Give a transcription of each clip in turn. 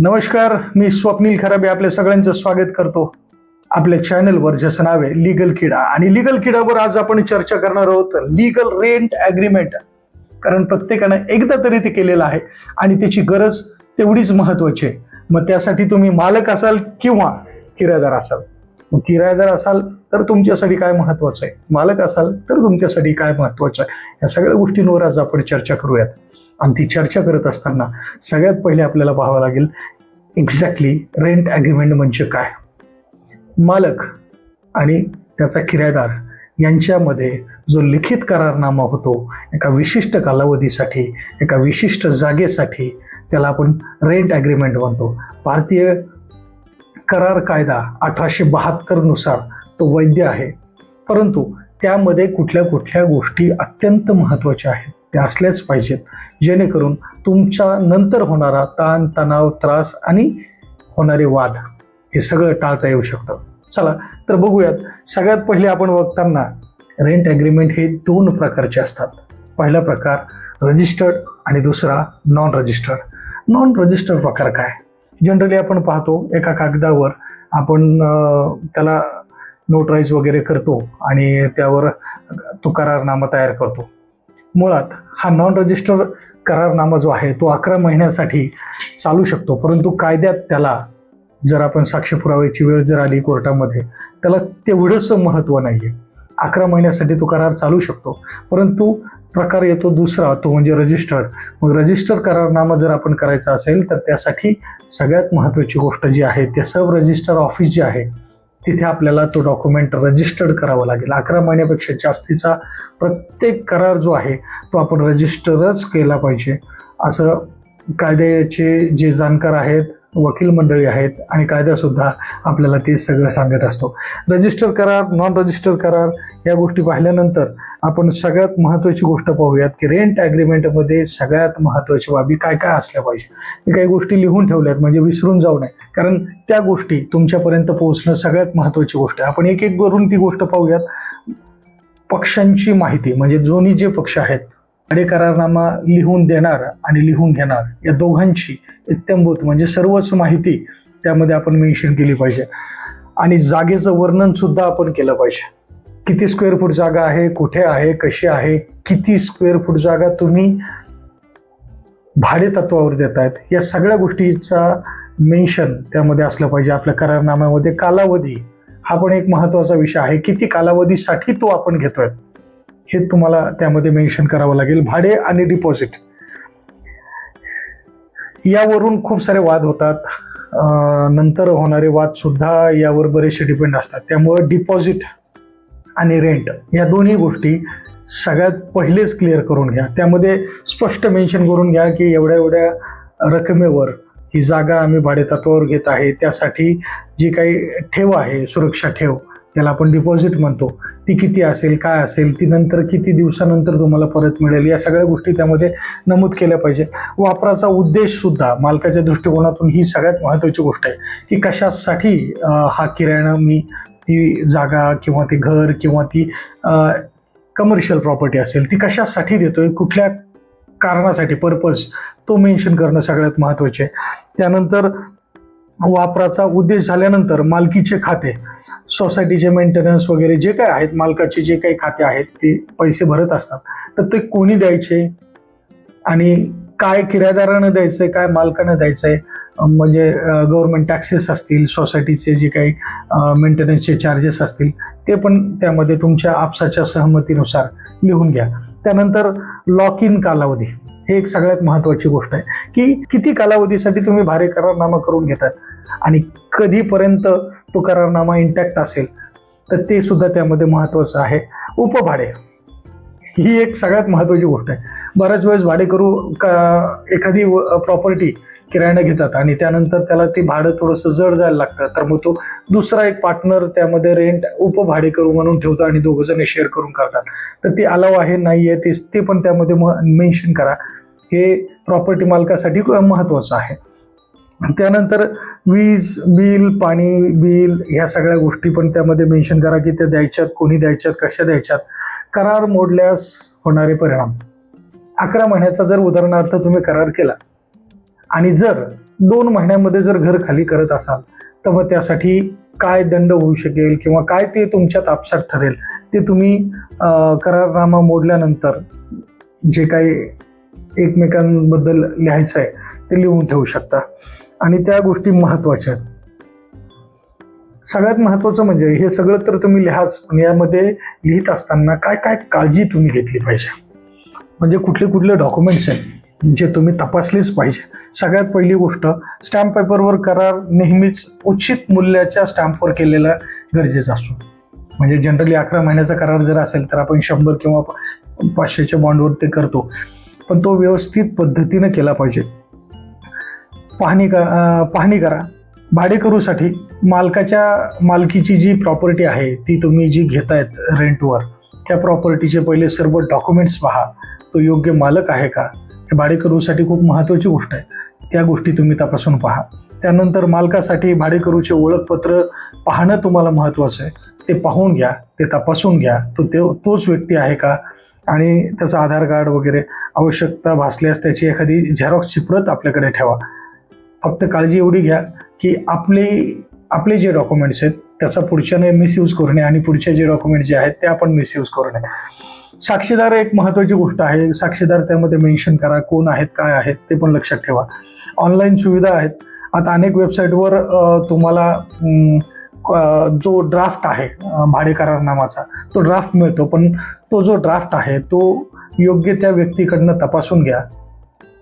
नमस्कार मी स्वप्नील खराबे आपल्या सगळ्यांचं स्वागत करतो. आपल्या चॅनलवर ज्याचं नाव आहे लिगल किडा. आणि लिगल किडावर आज आपण चर्चा करणार आहोत लिगल रेंट ॲग्रीमेंट कारण प्रत्येकानं एकदा तरी ते केलेलं आहे आणि त्याची गरज तेवढीच महत्त्वाची आहे. मग त्यासाठी तुम्ही मालक असाल किंवा किरायदार असाल? मग किरायदार असाल तर तुमच्यासाठी काय महत्त्वाचं आहे? मालक असाल तर तुमच्यासाठी काय महत्त्वाचं आहे? या सगळ्या गोष्टींवर आज आपण चर्चा करूयात. आणि ती चर्चा करत असताना सगळ्यात पहिले आपल्याला पाहावं लागेल एक्झॅक्टली रेंट ॲग्रीमेंट म्हणजे काय? मालक आणि त्याचा किरायदार यांच्यामध्ये जो लिखित करारनामा होतो एका विशिष्ट कालावधीसाठी एका विशिष्ट जागेसाठी त्याला आपण रेंट ॲग्रीमेंट म्हणतो. भारतीय करार कायदा अठराशे बहात्तरनुसार तो वैध आहे. परंतु त्यामध्ये कुठल्या कुठल्या गोष्टी अत्यंत महत्त्वाच्या आहेत. त्या असल्याच पाहिजेत. जेणेकरून तुमच्या नंतर होणारा ताण तणाव त्रास आणि होणारे वाद हे सगळं टाळता येऊ शकतं. चला तर बघूयात. सगळ्यात पहिले आपण बघताना रेंट ॲग्रीमेंट हे दोन प्रकारचे असतात. पहिला प्रकार रजिस्टर्ड आणि दुसरा नॉन रजिस्टर्ड नॉन रजिस्टर्ड प्रकार काय? जनरली आपण पाहतो एका कागदावर आपण त्याला नोटराईज वगैरे करतो आणि त्यावर तो करारनामा तयार करतो. मुळात हा नॉन रजिस्टर करारनामा जो आहे तो अकरा महिन्यासाठी चालू शकतो. परंतु कायद्यात त्याला जर आपण साक्ष पुराव्याची वेळ जर आली कोर्टामध्ये त्याला तेवढंसं महत्त्व नाही आहे अकरा महिन्यासाठी तो करार चालू शकतो. परंतु प्रकार येतो दुसरा तो म्हणजे रजिस्टर्ड मग रजिस्टर करारनामा जर आपण करायचा असेल तर त्यासाठी सगळ्यात महत्त्वाची गोष्ट जी आहे ते सब रजिस्टर ऑफिस जे आहे तिथे आपल्याला तो डॉक्युमेंट रजिस्टर्ड करावा लागेल. अकरा महिन्यापेक्षा जास्तीचा प्रत्येक करार जो आहे तो आपण रजिस्टरच केला पाहिजे. असं कायद्याचे जे जाणकार आहेत वकील मंडळी आहेत आणि कायदासुद्धा आपल्याला ते सगळं सांगत असतो. रजिस्टर करार नॉन रजिस्टर करार या गोष्टी पाहिल्यानंतर आपण सगळ्यात महत्त्वाची गोष्ट पाहूयात की रेंट ॲग्रीमेंटमध्ये सगळ्यात महत्त्वाच्या बाबी काय काय असल्या पाहिजे. मी काही गोष्टी लिहून ठेवल्यात म्हणजे विसरून जाऊ नये. कारण त्या गोष्टी तुमच्यापर्यंत पोहोचणं सगळ्यात महत्त्वाची गोष्ट आहे. आपण एक एक करून ती गोष्ट पाहूयात. पक्षांची माहिती म्हणजे दोन्ही जे पक्ष आहेत भाडे करारनामा लिहून देणार आणि लिहून घेणार या दोघांची इत्यंभूत म्हणजे सर्वच माहिती त्यामध्ये आपण मेन्शन केली पाहिजे. आणि जागेचं वर्णन सुद्धा आपण केलं पाहिजे. किती स्क्वेअर फूट जागा आहे कुठे आहे कशी आहे किती स्क्वेअर फूट जागा तुम्ही भाडे तत्वावर देत आहेत या सगळ्या गोष्टीचा मेन्शन त्यामध्ये असलं पाहिजे आपल्या करारनाम्यामध्ये. कालावधी हा पण एक महत्त्वाचा विषय आहे. किती कालावधीसाठी तो आपण घेतोय हे तुम्हाला त्यामध्ये मेन्शन करावं लागेल. भाडे आणि डिपॉझिट यावरून खूप सारे वाद होतात. नंतर होणारे वादसुद्धा यावर बरेचसे डिपेंड असतात. त्यामुळं डिपॉझिट आणि रेंट या दोन्ही गोष्टी सगळ्यात पहिलेच क्लिअर करून घ्या. त्यामध्ये स्पष्ट मेन्शन करून घ्या की एवढ्या एवढ्या रकमेवर ही जागा आम्ही भाडेतत्वावर घेत आहे. त्यासाठी जी काही ठेव आहे सुरक्षा ठेव त्याला आपण डिपॉझिट म्हणतो. ती किती असेल काय असेल ती नंतर किती दिवसानंतर तुम्हाला परत मिळेल या सगळ्या गोष्टी त्यामध्ये नमूद केल्या पाहिजे. वापराचा उद्देश सुद्धा मालकाच्या दृष्टिकोनातून ही सगळ्यात महत्त्वाची गोष्ट आहे की कशासाठी हा किराणा मी ती जागा किंवा ती घर किंवा ती कमर्शियल प्रॉपर्टी असेल ती कशासाठी देतोय कुठल्या कारणासाठी पर्पज तो मेन्शन करणं सगळ्यात महत्त्वाचे आहे त्यानंतर वापराचा उद्देश झाल्यानंतर मालकीचे खाते सोसायटीचे मेंटेनन्स वगैरे जे काय आहेत मालकाचे जे काही खाते आहेत ते पैसे भरत असतात. तर ते कोणी द्यायचे? आणि काय किरायदारानं द्यायचं आहे काय मालकानं द्यायचं आहे म्हणजे गव्हर्नमेंट टॅक्सेस असतील सोसायटीचे जे काही मेंटेनन्सचे चार्जेस असतील ते पण त्यामध्ये तुमच्या आपसाच्या सहमतीनुसार लिहून घ्या. त्यानंतर लॉक इन कालावधी. हे एक सगळ्यात महत्त्वाची गोष्ट आहे की किती कालावधीसाठी तुम्ही भाडे करारनामा करून घेतात? आणि कधीपर्यंत तो करारनामा इंटॅक्ट असेल? तर ते सुद्धा त्यामध्ये महत्त्वाचं आहे. उपभाडे. ही एक सगळ्यात महत्त्वाची गोष्ट आहे. बऱ्याच वेळेस भाडेकरू का एखादी प्रॉपर्टी किरायानं घेतात आणि त्यानंतर त्याला ते भाडं थोडंसं जड जायला लागतं. तर मग तो दुसरा एक पार्टनर त्यामध्ये रेंट उपभाडे करू म्हणून ठेवतो आणि दोघं जण शेअर करून करतात. तर ते अलाव आहे नाही आहे ते ते पण त्यामध्ये मेन्शन करा. हे प्रॉपर्टी मालकासाठी महत्त्वाचं आहे. त्यानंतर वीज बिल पाणी बिल ह्या सगळ्या गोष्टी पण त्यामध्ये मेन्शन करा की त्या द्यायच्यात कोणी द्यायच्यात कशा द्यायच्यात. करार मोडल्यास होणारे परिणाम. अकरा महिन्याचा जर उदाहरणार्थ तुम्ही करार केला आणि जर दोन महिन्यामध्ये जर घर खाली करत असाल तर मग त्यासाठी काय दंड होऊ शकेल किंवा काय ते तुमच्या तापसात ठरेल ते तुम्ही करारनामा मोडल्यानंतर जे काही एकमेकांबद्दल लिहायचं आहे ते लिहून ठेवू शकता. आणि त्या गोष्टी महत्त्वाच्या आहेत. सगळ्यात महत्त्वाचं म्हणजे हे सगळं तर तुम्ही लिहाच पण यामध्ये लिहित असताना काय काय काळजी तुम्ही घेतली पाहिजे? म्हणजे कुठले कुठले डॉक्युमेंट्स आहेत? जे तुम्ही तपासलेच पाहिजे. सगळ्यात पहिली गोष्ट स्टॅम्प पेपरवर करार नेहमीच उचित मूल्याच्या स्टॅम्पवर केलेला गरजेचा असतो. म्हणजे जनरली अकरा महिन्याचा करार जर असेल तर आपण शंभर किंवा पाचशेच्या बॉन्डवर ते करतो. पण तो व्यवस्थित पद्धतीनं केला पाहिजे. पाहणी का पाहणी करा. भाडेकरूसाठी मालकाच्या मालकीची जी प्रॉपर्टी आहे ती तुम्ही जी घेतायत रेंटवर त्या प्रॉपर्टीचे पहिले सर्व डॉक्युमेंट्स पहा. तो योग्य मालक आहे का? हे भाडेकरूसाठी खूप महत्त्वाची गोष्ट आहे. त्या गोष्टी तुम्ही तपासून पहा. त्यानंतर मालकासाठी भाडेकरूचे ओळखपत्र पाहणं तुम्हाला महत्त्वाचं आहे. ते पाहून घ्या ते तपासून घ्या. तो ते तोच व्यक्ती आहे का? आणि त्याचं आधार कार्ड वगैरे आवश्यकता भासल्यास त्याची एखादी झेरॉक्सची प्रत आपल्याकडे ठेवा. फक्त काळजी एवढी घ्या की आपले आपले जे डॉक्युमेंट्स आहेत त्याचा पुढच्याने मिसयूज करू नये आणि पुढचे जे डॉक्युमेंट जे आहेत ते आपण मिसयूज करू नये साक्षीदार एक महत्त्वाची गोष्ट आहे. साक्षीदार त्यामध्ये मेन्शन करा कोण आहेत काय आहेत ते पण लक्षात ठेवा. ऑनलाईन सुविधा आहेत. आता अनेक वेबसाईटवर तुम्हाला जो ड्राफ्ट आहे अ, भाडे करारनामाचा तो ड्राफ्ट मिळतो. पण तो जो ड्राफ्ट आहे तो योग्य त्या व्यक्तीकडनं तपासून घ्या.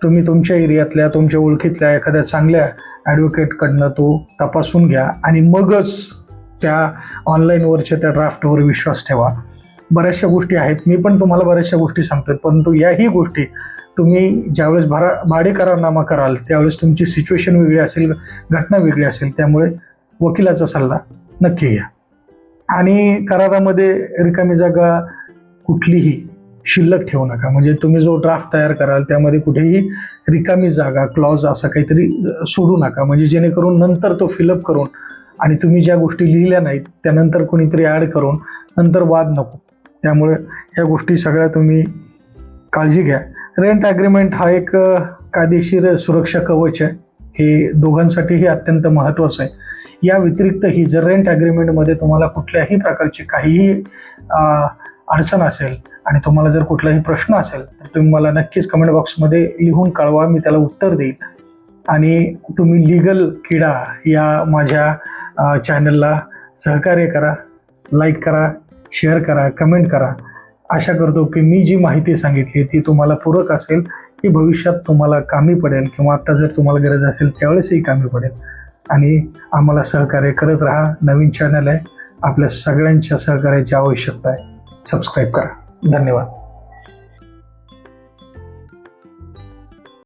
तुम्ही तुमच्या एरियातल्या तुमच्या ओळखीतल्या एखाद्या चांगल्या ॲडव्होकेटकडनं तो तपासून घ्या. आणि मगच त्या ऑनलाईनवरच्या त्या ड्राफ्टवर विश्वास ठेवा. बऱ्याचशा गोष्टी आहेत. मी पण तुम्हाला बऱ्याचशा गोष्टी सांगतो परंतु याही गोष्टी तुम्ही ज्यावेळेस भाडा भाडेकरारनामा कराल त्यावेळेस तुमची सिच्युएशन वेगळी असेल घटना वेगळी असेल त्यामुळे वकिलाचा सल्ला नक्की घ्या. आणि करारामध्ये रिकामी जागा कुठलीही शिल्लक ठेवू नका. म्हणजे तुम्ही जो ड्राफ्ट तयार कराल त्यामध्ये कुठेही रिकामी जागा क्लॉज असं काहीतरी सोडू नका. म्हणजे जेणेकरून नंतर तो फिलअप करून आणि तुम्ही ज्या गोष्टी लिहिल्या नाहीत त्यानंतर कोणीतरी ॲड करून नंतर वाद नको. त्यामुळे ह्या गोष्टी सगळ्या तुम्ही काळजी घ्या. रेंट ॲग्रीमेंट हा एक कायदेशीर सुरक्षा कवच आहे. हे दोघांसाठीही अत्यंत महत्त्वाचं आहे. या व्यतिरिक्तही जर रेंट ॲग्रीमेंटमध्ये तुम्हाला कुठल्याही प्रकारची काहीही अडचण असेल आणि तुम्हाला जर कुठलाही प्रश्न असेल तर तुम्ही मला नक्कीच कमेंट बॉक्समध्ये लिहून कळवा मी त्याला उत्तर देईन. आणि तुम्ही लिगल किडा या माझ्या चॅनलला सहकार्य करा लाईक करा. शेअर करा कमेंट करा. आशा करतो की मी जी माहिती सांगितली ती तुम्हाला पूरक असेल की भविष्यात तुम्हाला कामी पडेल किंवा आत्ता जर तुम्हाला गरज असेल त्यावेळेसही कामी पडेल. आणि आम्हाला सहकार्य करत राहा. नवीन चॅनल आहे. आपल्या सगळ्यांच्या सहकार्याची आवश्यकता आहे. सबस्क्राईब करा. धन्यवाद.